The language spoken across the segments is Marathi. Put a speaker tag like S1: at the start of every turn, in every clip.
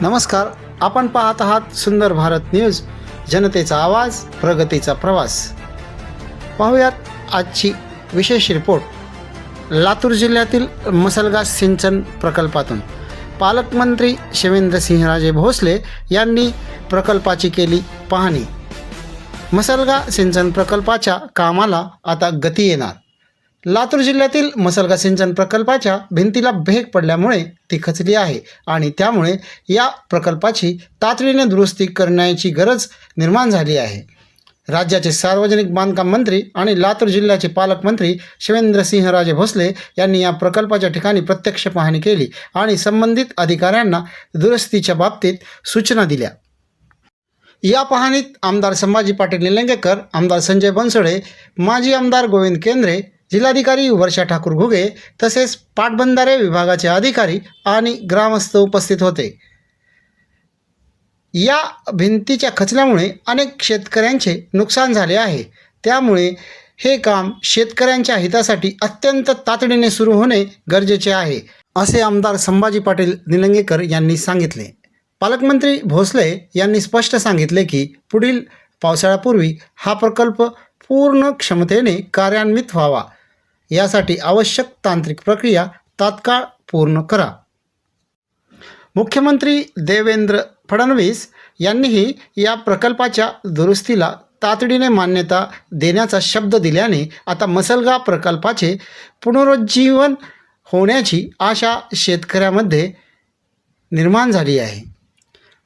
S1: नमस्कार आपण पाहत आहात सुंदर भारत न्यूज जनतेचा आवाज प्रगतीचा प्रवास. पाहूयात आजची विशेष रिपोर्ट. लातूर जिल्ह्यातील मसलगास सिंचन प्रकल्पातून. पालकमंत्री शिवेंद्रसिंहराजे भोसले यांनी प्रकल्पाची केली पाहणी. मसलगा सिंचन प्रकल्पाच्या कामाला आता गती येणार. लातूर जिल्ह्यातील मसलगा सिंचन प्रकल्पाच्या भिंतीला भेग पडल्यामुळे ती खचली आहे आणि त्यामुळे या प्रकल्पाची तातडीने दुरुस्ती करण्याची गरज निर्माण झाली आहे. राज्याचे सार्वजनिक बांधकाम मंत्री आणि लातूर जिल्ह्याचे पालकमंत्री शिवेंद्रसिंहराजे भोसले यांनी या प्रकल्पाच्या ठिकाणी प्रत्यक्ष पाहणी केली आणि संबंधित अधिकाऱ्यांना दुरुस्तीच्या बाबतीत सूचना दिल्या. या पाहणीत आमदार संभाजी पाटील निलंगेकर आमदार संजय बनसोडे माजी आमदार गोविंद केंद्रे जिल्हाधिकारी वर्षा ठाकूर घुगे तसेच पाटबंधारे विभागाचे अधिकारी आणि ग्रामस्थ उपस्थित होते. या भिंतीच्या खचल्यामुळे अनेक शेतकऱ्यांचे नुकसान झाले आहे. त्यामुळे हे काम शेतकऱ्यांच्या हितासाठी अत्यंत तातडीने सुरू होणे गरजेचे आहे असे आमदार संभाजी पाटील निलंगेकर यांनी सांगितले. पालकमंत्री भोसले यांनी स्पष्ट सांगितले की पुढील पावसाळ्यापूर्वी हा प्रकल्प पूर्ण क्षमतेने कार्यान्वित व्हावा. यासाठी आवश्यक तांत्रिक प्रक्रिया तात्काळ पूर्ण करा. मुख्यमंत्री देवेंद्र फडणवीस यांनीही या प्रकल्पाच्या दुरुस्तीला तातडीने मान्यता देण्याचा शब्द दिल्याने आता मसलगा प्रकल्पाचे पुनरुज्जीवन होण्याची आशा शेतकऱ्यामध्ये निर्माण झाली आहे.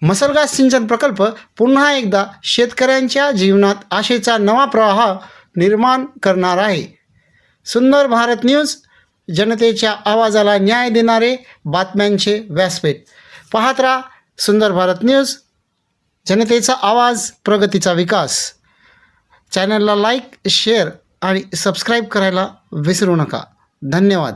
S1: मसलगा सिंचन प्रकल्प पुन्हा एकदा शेतकऱ्यांच्या जीवनात आशेचा नवा प्रवाह निर्माण करणार आहे. सुंदर भारत न्यूज. जनतेच्या आवाजाला न्याय देणारे बातम्यांचे व्यासपीठ. पाहत राहा सुंदर भारत न्यूज. जनतेचा आवाज प्रगतीचा विकास. चॅनलला लाईक शेअर आणि सबस्क्राईब करायला विसरू नका. धन्यवाद.